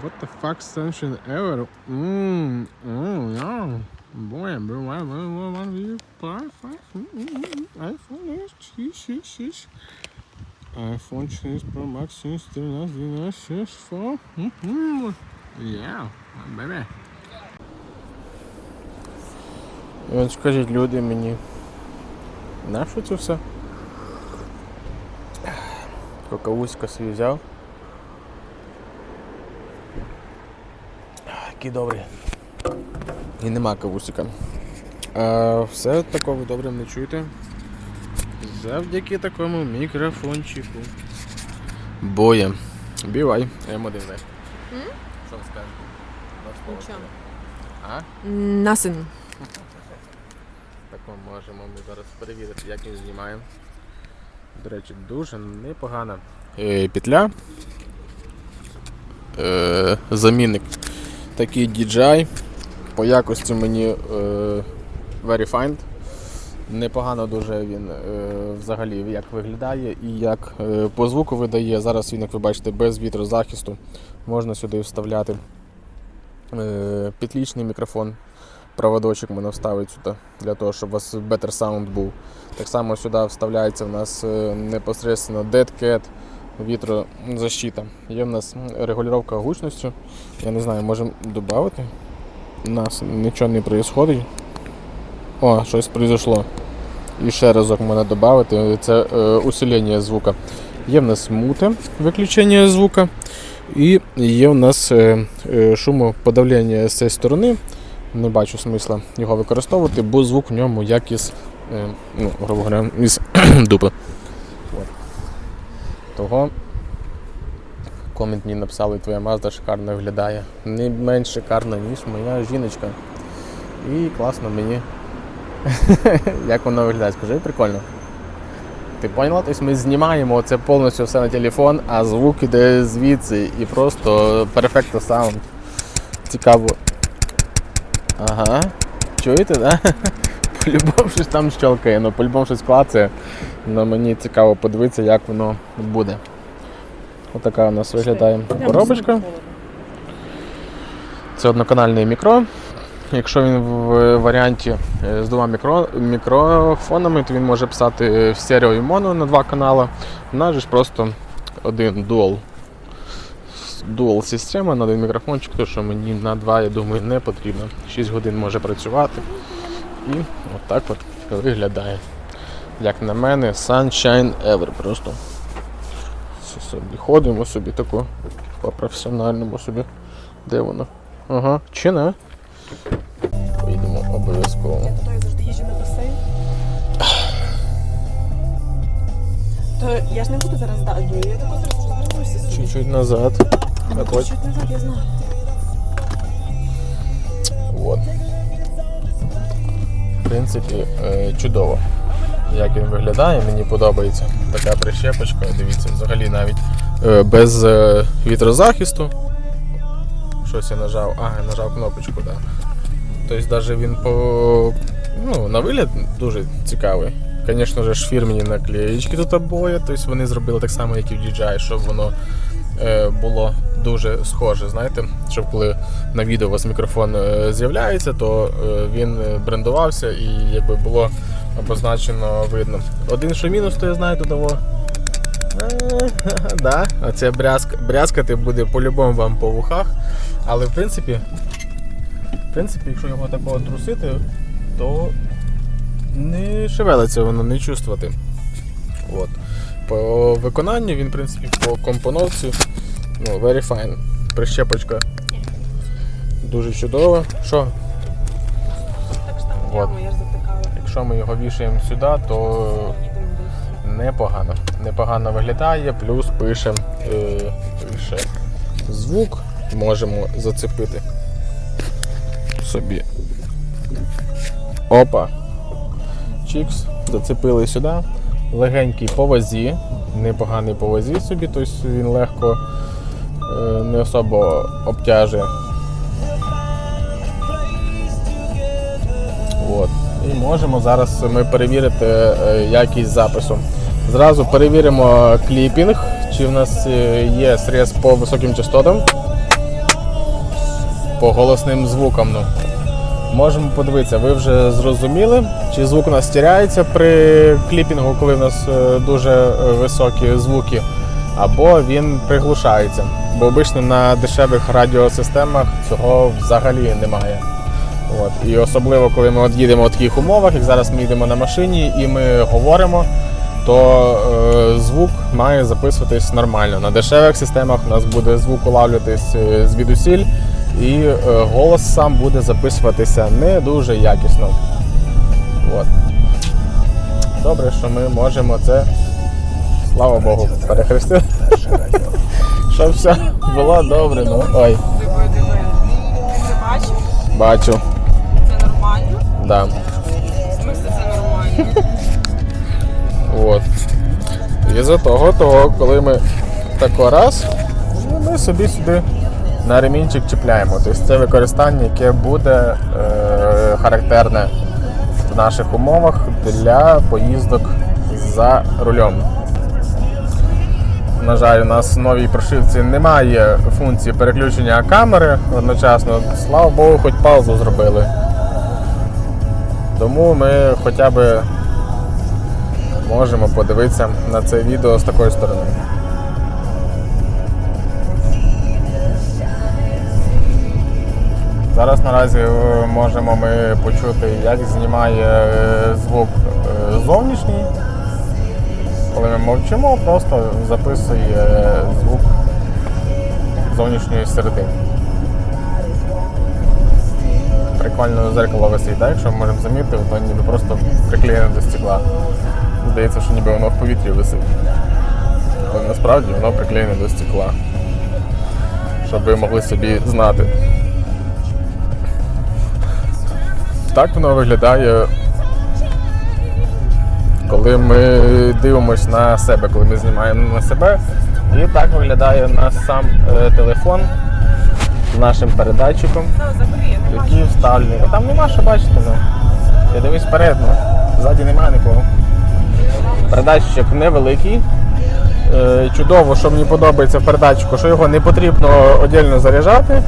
What the fuck sunshine ever? Mmm, oh yeah. Boy, bro, why, why, why, why do you five, five, iPhone is, sheesh, sheesh, sheesh. iPhone 6 Pro Max 6, 13, 12, 6, 4. Mm-hmm. Yeah, baby. І от скажіть люди мені, на що це все? Какавуська свій взяв. Який добрий. І нема кавусика. А все такого добре не чуєте. Завдяки такому мікрофончику. Боє. Бівай. М1. Що скажете? Нічого. А? Nothing. Так ми можемо ми зараз перевірити, як він знімає. До речі, дуже непогана е, петля. Е, замінник такий DJI. По якості мені е, very fine. Непогано дуже він е, взагалі як виглядає і як е, по звуку видає. Зараз він, як ви бачите, без вітрозахисту. Можна сюди вставляти е, петлічний мікрофон проводочок можна вставити сюди, для того, щоб у вас better sound був. Так само сюди вставляється в нас е, непосредственно Dead Cat, вітрозащита. Є в нас регулювання гучності. Я не знаю, можемо додати. У нас нічого не відбувається. О, щось произошло. І ще разок можна додати. Це е, усилення звука. Є в нас муте, виключення звука. І є в нас е, е, шумоподавлення з цієї сторони не бачу смисла його використовувати, бо звук в ньому як із, е, ну, грубо говоря, із дупи. Того комент мені написали, твоя Mazda шикарно виглядає. Не менш шикарно, ніж моя жіночка. І класно мені. як воно виглядає, скажи, прикольно. Ти поняла? Тобто ми знімаємо це повністю все на телефон, а звук іде звідси і просто перфекто саунд. Цікаво. Ага. Чуєте, да? По-любому щось там щелкає, ну по-любому щось клацає. Ну мені цікаво подивитися, як воно буде. Отака у нас виглядає коробочка. Це одноканальний мікро. Якщо він в варіанті е, з двома мікро, мікрофонами, то він може писати в стерео і моно на два канали. У нас же ж просто один дуал дуал система на один мікрофончик, то що мені на два, я думаю, не потрібно. 6 годин може працювати. І отак от виглядає. Як на мене, Sunshine Ever просто. Все собі ходимо собі тако по-професіональному собі. Де воно? Ага, чи не? Поїдемо обов'язково. Я то завжди їжджу на басейн. То я ж не буду зараз дати. Я тако зараз вже звернуся собі. Чуть-чуть назад. Так от. Чуть назад, я знаю. Принципі, е, чудово. Як він виглядає, мені подобається. Така прищепочка, дивіться, взагалі навіть е, без е, вітрозахисту. Щось я нажав. А, я нажав кнопочку, так. Тобто навіть він по. Ну, на вигляд дуже цікавий. Звісно ж, фірмені наклеїчки тут обоє, тобто вони зробили так само, як і в DJI, щоб воно було дуже схоже. Знаєте, щоб коли на відео у вас мікрофон е, з'являється, то е, він е, брендувався і якби було обозначено видно. Один що мінус, то я знаю того. Да, оце брязк, брязкати буде по-любому вам по вухах. Але в принципі, в принципі, якщо його такого трусити, то не шевелиться воно, не чувствувати. От. По виконанню він, в принципі, по компоновці ну, very fine. Прищепочка дуже чудова. Що? Так що там яму я ж затикала. Якщо ми його вішаємо сюди, то непогано. Непогано виглядає, плюс пише, е, пише звук, можемо зацепити собі. Опа. Чікс, зацепили сюди. Легенький по вазі, непоганий по вазі собі, тобто він легко не особо обтяжує. От. І можемо зараз ми перевірити е, якість запису. Зразу перевіримо кліпінг, чи в нас е, є срез по високим частотам. по голосним звукам. Ну. Можемо подивитися, ви вже зрозуміли, чи звук у нас стіряється при кліпінгу, коли в нас е, дуже е, високі звуки, або він приглушається. Бо обично на дешевих радіосистемах цього взагалі немає. От. І особливо, коли ми от їдемо в таких умовах, як зараз ми їдемо на машині і ми говоримо, то е, звук має записуватись нормально. На дешевих системах у нас буде звук улавлюватись е, звідусіль, і е, голос сам буде записуватися не дуже якісно. От. Добре, що ми можемо це, слава Богу, перехрестити. Щоб все було добре. Ну, ой, Диви, диви. Ти бачив? бачу. Це нормально? Да. В смысле це нормально? От. І за того, того, коли ми тако раз, ну, ми собі сюди на ремінчик чіпляємо. Тобто це використання, яке буде е, характерне в наших умовах для поїздок за рулем. На жаль, у нас в новій прошивці немає функції переключення камери одночасно. Слава Богу, хоч паузу зробили. Тому ми хоча б можемо подивитися на це відео з такої сторони. Зараз наразі е, можемо ми почути, як знімає е, звук е, зовнішній. Коли ми мовчимо, просто записує е, звук зовнішньої середини. Прикольно зеркало висить, так? якщо ми можемо замітити, то ніби просто приклеєне до стекла. Здається, що ніби воно в повітрі висить. Але насправді воно приклеєне до стекла. Щоб ви могли собі знати. Так воно виглядає, коли ми дивимося на себе, коли ми знімаємо на себе. І так виглядає у нас сам е, телефон з нашим передатчиком взагалі, я не бачу. які вставлені. Ну, Там нема що бачити. Ну. Я дивись вперед, ну. ззаді немає нікого. Передатчик невеликий. Е, Чудово, що мені подобається в передатчику, що його не потрібно віддільно заряджати.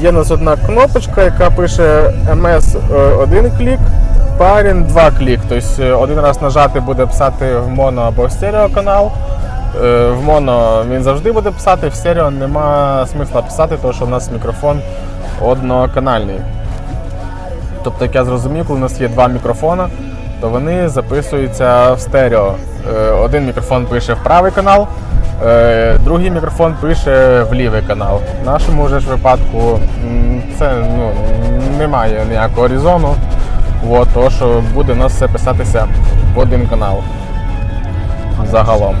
Є у нас одна кнопочка, яка пише MS е, один клік, парін два клік. Тобто е, один раз нажати буде писати в моно або в стереоканал. Е, В моно він завжди буде писати, в стерео нема смисла писати, тому що у нас мікрофон одноканальний. Тобто, як я зрозумів, коли у нас є два мікрофона, то вони записуються в стерео. Е, Один мікрофон пише в правий канал, другий мікрофон пише в лівий канал. В нашому ж випадку це ну, немає ніякого різону, От, що буде у нас все писатися в один канал. Загалом.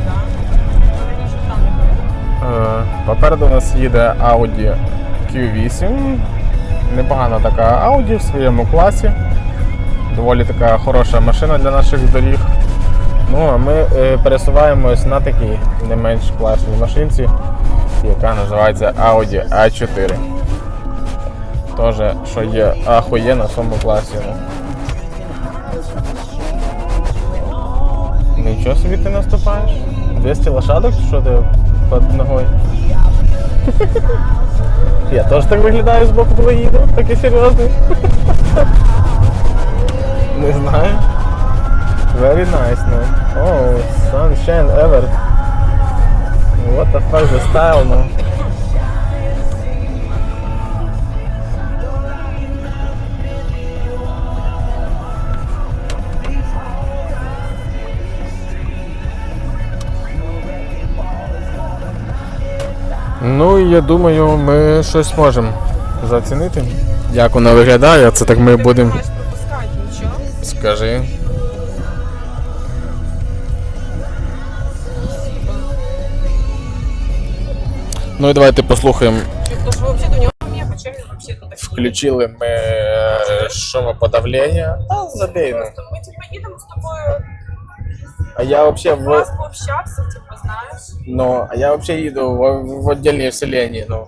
Е, Попереду у нас їде Audi Q8. Непогана така Audi в своєму класі. Доволі така хороша машина для наших доріг. Ну, а ми е, пересуваємось на такій не менш класній машинці, яка називається Audi A4. Теж, що є ахуєнно в своєму класі. Нічого собі ти наступаєш? 200 лошадок, що ти під ногою? Я теж так виглядаю з боку, коли їду, такий серйозний. Не знаю. Very nice, man. Oh, sunshine ever. What the fuck the style, no? Ну, і я думаю, ми щось можемо зацінити. Як воно виглядає, це так ми будемо. Скажи. Ну і давайте послухаємо. Такий. Включили ми е, шумоподавлення. Та забей. Просто ми типу їдемо з тобою, А я вообще в, раз пообщався, типу, знаєш. ну, а я вообще їду в, в отдельній вселенні, ну.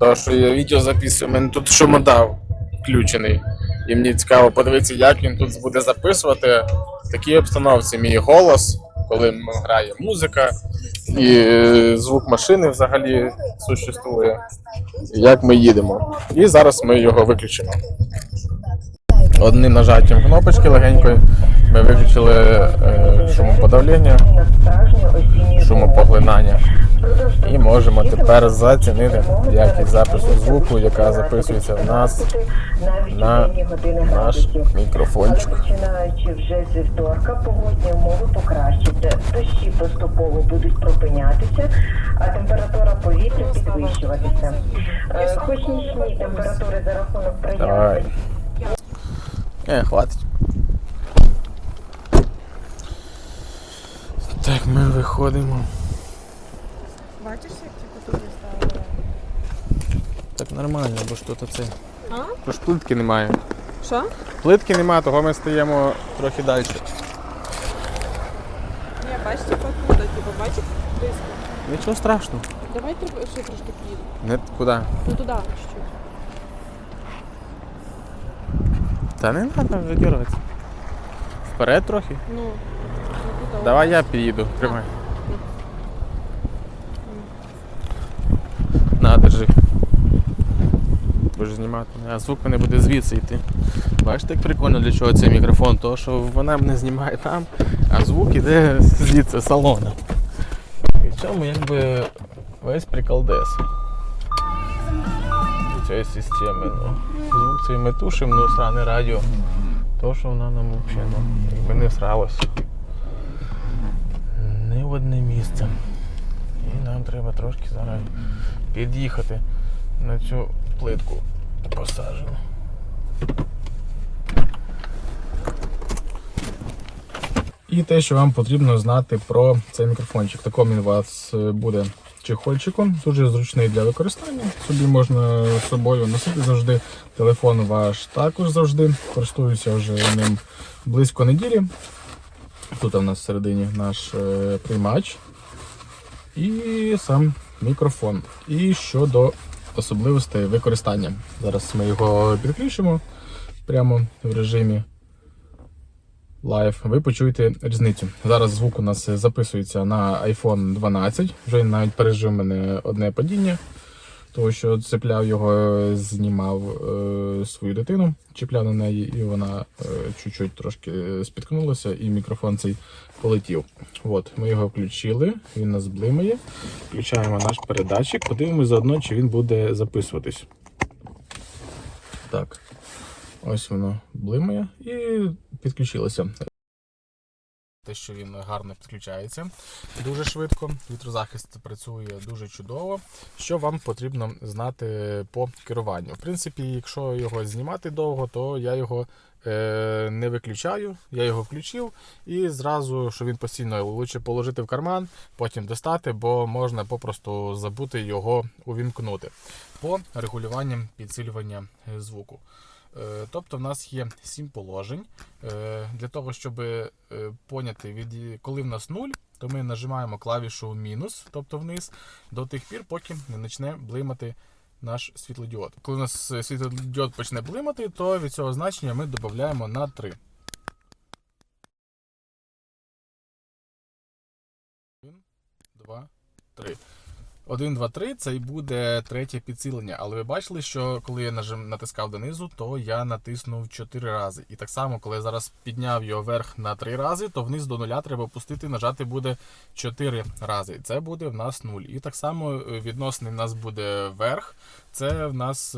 То, що я відео записую, у мене тут шумодав включений. І мені цікаво подивитися, як він тут буде записувати в такій обстановці мій голос, коли грає музика, і е, звук машини взагалі существує, як ми їдемо. І зараз ми його виключимо. Одним нажаттям кнопочки легенької ми виключили е, шумоподавлення, шумопоглинання. І можемо тепер зацінити якість запису звуку, яка записується в нас на наш мікрофончик. Починаючи вже з вівторка, погодні умови покращаться. Дощі поступово будуть припинятися, а температура повітря підвищуватися. Е, Хоч нічні температури за рахунок Давай. Е, хватить. Так, ми виходимо. Бачиш, як ті кутові ставили? Так нормально, бо ж тут оце. А? Ж плитки немає. Що? Плитки немає, того ми стаємо трохи далі. Ні, бачите, покуда, типу, бачиш? Близько. Нічого страшного. Давай тр- ще трошки підійду. Не куди? Ну туди, чуть-чуть. Та не треба видіруватися. Вперед трохи. Ну, ну. Давай я під'їду. Тримай. На, держи. Будеш знімати. А звук мене буде звідси йти. Бачите, як прикольно для чого цей мікрофон? То що вона мене знімає там, а звук іде звідси салона. І в цьому якби весь приколдес. Цієї системи. Ну. Звук цей ми тушимо, ну сране радіо. То, що вона нам взагалі, ну, якби не всралось. Не в одне місце. І нам треба трошки зараз під'їхати на цю плитку посаджену. І те, що вам потрібно знати про цей мікрофончик. Таком він у вас е, буде чехольчиком, дуже зручний для використання. Собі можна з собою носити завжди. Телефон ваш також завжди. Користуюся вже ним близько неділі. Тут у нас всередині наш е, приймач і сам мікрофон. І щодо особливостей використання. Зараз ми його підключимо прямо в режимі Live. Ви почуєте різницю. Зараз звук у нас записується на iPhone 12. Вже він навіть пережив мене одне падіння. Тому що цепляв його, знімав е, свою дитину, чіпляв на неї, і вона е, чуть-чуть трошки спіткнулася, і мікрофон цей полетів. От, ми його включили, він нас блимає. Включаємо наш передатчик, подивимось заодно, чи він буде записуватись. Так. Ось воно блимає і підключилося. Те, що він гарно підключається дуже швидко. Вітрозахист працює дуже чудово. Що вам потрібно знати по керуванню? В принципі, якщо його знімати довго, то я його е, не виключаю. Я його включив і зразу, що він постійно лучше положити в карман, потім достати, бо можна попросту забути його увімкнути по регулюванням підсилювання звуку. Е, Тобто в нас є сім положень. Е, Для того, щоб е, поняти, коли в нас нуль, то ми нажимаємо клавішу мінус, тобто вниз, до тих пір, поки не почне блимати наш світлодіод. Коли у нас світлодіод почне блимати, то від цього значення ми додаємо на 3. Один, два, три. 1, 2, 3 це і буде третє підсилення. Але ви бачили, що коли я натискав донизу, то я натиснув 4 рази. І так само, коли я зараз підняв його вверх на 3 рази, то вниз до нуля треба опустити, нажати буде 4 рази. Це буде в нас 0. І так само е, відносний в нас буде вверх. Це в нас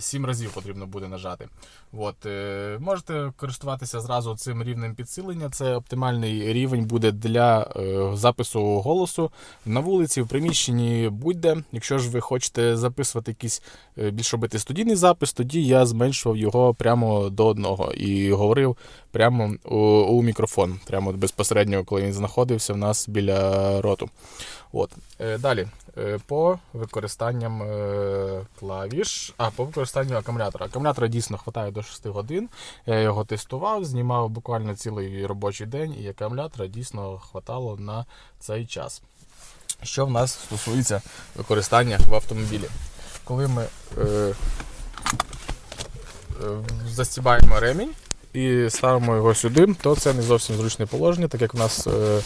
7 разів потрібно буде нажати. От, е, можете користуватися зразу цим рівнем підсилення. Це оптимальний рівень буде для е, запису голосу на вулиці, в приміщенні будь-де. Якщо ж ви хочете записувати якийсь е, більш робити студійний запис, тоді я зменшував його прямо до одного і говорив прямо у, у мікрофон, прямо безпосередньо, коли він знаходився в нас біля роту. От. Е, Далі. Е, По використанням клавіш, а по використанню акумулятора. Акумулятора дійсно вистачає до 6 годин. Я його тестував, знімав буквально цілий робочий день, і акумулятора дійсно хватало на цей час. Що в нас стосується використання в автомобілі? Коли ми е, е, застібаємо ремінь і ставимо його сюди, то це не зовсім зручне положення, так як в нас е,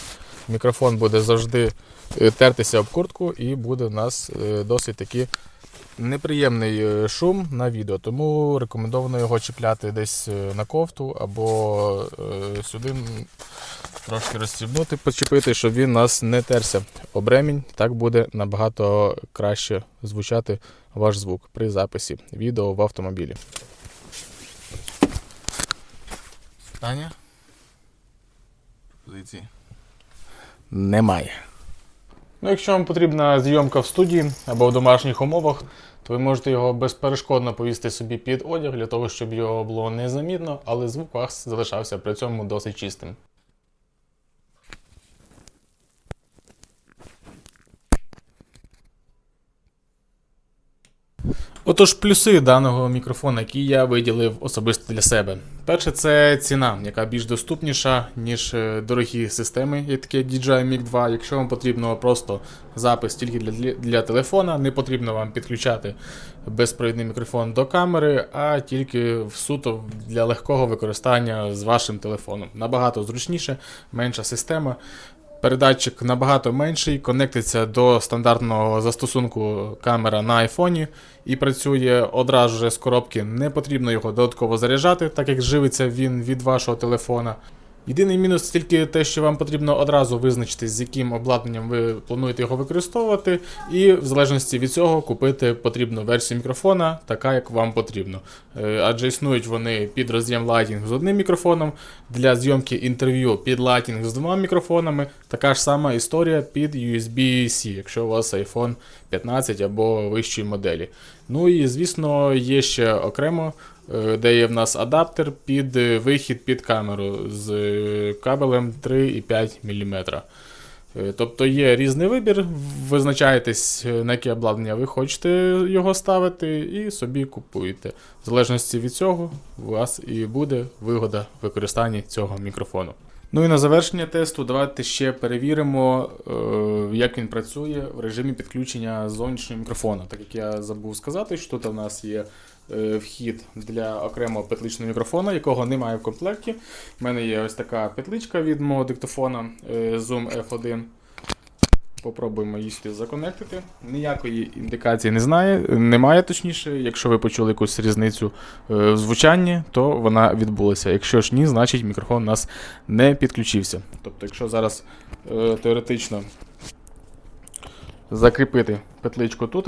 мікрофон буде завжди е, тертися об куртку і буде у нас е, досить таки неприємний е, шум на відео. Тому рекомендовано його чіпляти десь е, на кофту або е, сюди трошки розстібнути, почепити, щоб він у нас не терся об ремінь. Так буде набагато краще звучати ваш звук при записі відео в автомобілі. Таня? Позиції. Немає. Ну, якщо вам потрібна зйомка в студії або в домашніх умовах, то ви можете його безперешкодно повісти собі під одяг для того, щоб його було незамітно, але звук у вас залишався при цьому досить чистим. Отож, плюси даного мікрофона, які я виділив особисто для себе. Перше, це ціна, яка більш доступніша, ніж е, дорогі системи, як таке DJI MiG 2. Якщо вам потрібно просто запис тільки для, для телефона, не потрібно вам підключати безпровідний мікрофон до камери, а тільки в суто для легкого використання з вашим телефоном. Набагато зручніше, менша система. Передатчик набагато менший, конектиться до стандартного застосунку камера на айфоні і працює одразу же з коробки. Не потрібно його додатково заряджати, так як живиться він від вашого телефона. Єдиний мінус тільки те, що вам потрібно одразу визначити, з яким обладнанням ви плануєте його використовувати, і в залежності від цього купити потрібну версію мікрофона, така як вам потрібно. Е, Адже існують вони під роз'єм Lightning з одним мікрофоном, для зйомки інтерв'ю під Lightning з двома мікрофонами. Така ж сама історія під USB-C, якщо у вас iPhone 15 або вищої моделі. Ну і звісно, є ще окремо, де є в нас адаптер під е, вихід під камеру з е, кабелем 3,5 мм. Е, Тобто є різний вибір, визначаєтесь, е, на яке обладнання ви хочете його ставити, і собі купуєте. В залежності від цього у вас і буде вигода в використанні цього мікрофону. Ну і на завершення тесту давайте ще перевіримо, е, як він працює в режимі підключення зовнішнього мікрофона. Так як я забув сказати, що тут у нас є е, вхід для окремого петличного мікрофона, якого немає в комплекті. У мене є ось така петличка від мого диктофона е, Zoom F1. Попробуємо її сюди законектити. Ніякої індикації не знає, немає точніше. Якщо ви почули якусь різницю е, в звучанні, то вона відбулася. Якщо ж ні, значить мікрофон у нас не підключився. Тобто, якщо зараз е, теоретично закріпити петличку тут,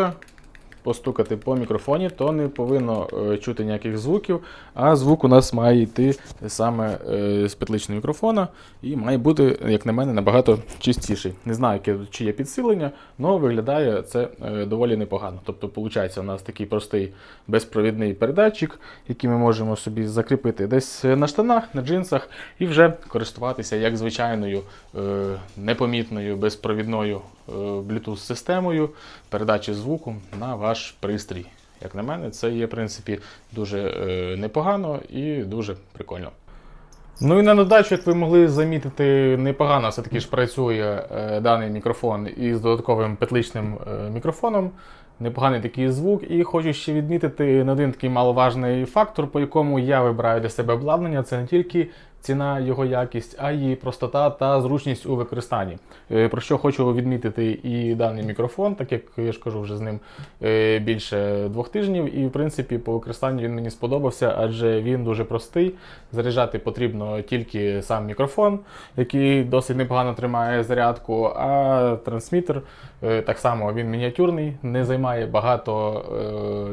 постукати по мікрофоні, то не повинно е, чути ніяких звуків, а звук у нас має йти саме е, з петличного мікрофона і має бути, як на мене, набагато чистіший. Не знаю, чи є підсилення, але виглядає це е, доволі непогано. Тобто, виходить, у нас такий простий безпровідний передатчик, який ми можемо собі закріпити десь на штанах, на джинсах, і вже користуватися як звичайною непомітною безпровідною Bluetooth-системою передачі звуку на ваш пристрій. Як на мене, це є в принципі дуже е, непогано і дуже прикольно. Ну і на додачу, як ви могли замітити, непогано все-таки ж працює е, даний мікрофон із додатковим петличним е, мікрофоном. Непоганий такий звук, і хочу ще відмітити на один такий маловажний фактор, по якому я вибираю для себе обладнання. Це не тільки ціна, його якість, а й простота та зручність у використанні. Е, Про що хочу відмітити і даний мікрофон, так як я ж кажу, вже з ним е, більше двох тижнів, і в принципі по використанню він мені сподобався, адже він дуже простий. Заряджати потрібно тільки сам мікрофон, який досить непогано тримає зарядку, а трансмітер е, так само він мініатюрний, не займає багато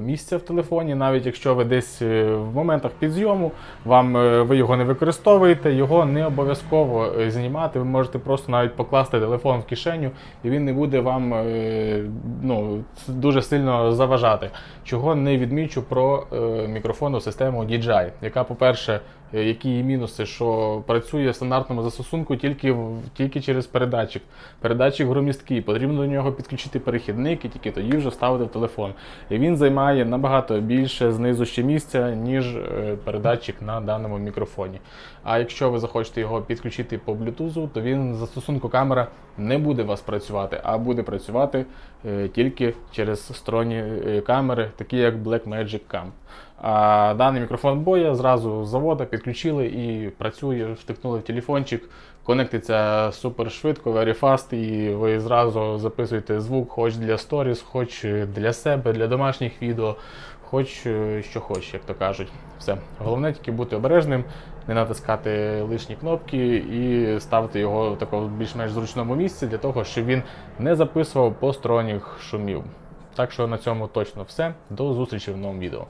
місця в телефоні, навіть якщо ви десь в моментах підзйому, вам ви його не використовуєте, його не обов'язково е, знімати. Ви можете просто навіть покласти телефон в кишеню, і він не буде вам е, ну, дуже сильно заважати. Чого не відмічу про е, мікрофонну систему DJI, яка, по-перше, які її мінуси, що працює в стандартному застосунку тільки, тільки через передатчик. Передатчик громісткий, потрібно до нього підключити перехідник і тільки тоді вже вставити в телефон. І він займає набагато більше знизу ще місця, ніж е, передатчик на даному мікрофоні. А якщо ви захочете його підключити по Bluetooth, то він застосунку камера не буде вас працювати, а буде працювати е, тільки через сторонні е, камери, такі як Blackmagic Cam. А даний мікрофон боя зразу з завода підключили і працює, втикнули в телефончик, конектиться супер швидко, very fast, і ви зразу записуєте звук, хоч для сторіс, хоч для себе, для домашніх відео, хоч е, що хоч, як то кажуть. Все. Головне тільки бути обережним, не натискати лишні кнопки і ставити його в такому більш-менш зручному місці для того, щоб він не записував посторонніх шумів. Так що на цьому точно все. До зустрічі в новому відео.